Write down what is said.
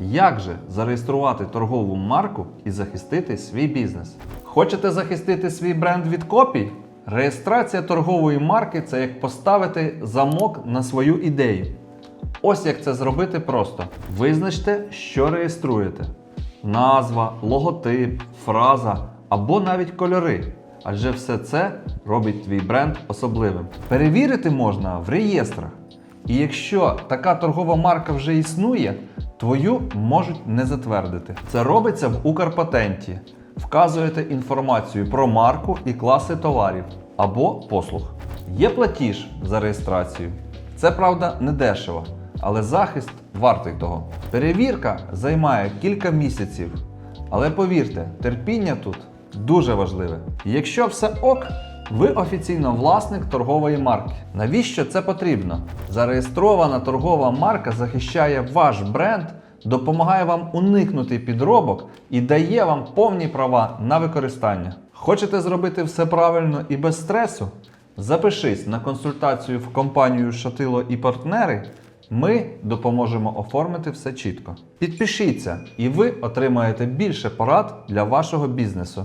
Як же зареєструвати торгову марку і захистити свій бізнес? Хочете захистити свій бренд від копій? Реєстрація торгової марки це як поставити замок на свою ідею. Ось як це зробити просто. Визначте, що реєструєте: назва, логотип, фраза або навіть кольори. Адже все це робить твій бренд особливим. Перевірити можна в реєстрах. І якщо така торгова марка вже існує, твою можуть не затвердити. Це робиться в Укрпатенті. Вказуєте інформацію про марку і класи товарів або послуг. Є платіж за реєстрацію. Це правда не дешево, але захист вартий того. Перевірка займає кілька місяців. Але повірте, терпіння тут дуже важливе. Якщо все ок, ви офіційно власник торгової марки. Навіщо це потрібно? Зареєстрована торгова марка захищає ваш бренд, допомагає вам уникнути підробок і дає вам повні права на використання. Хочете зробити все правильно і без стресу? Запишись на консультацію в компанію Шатило і партнери. Ми допоможемо оформити все чітко. Підпишіться, і ви отримаєте більше порад для вашого бізнесу.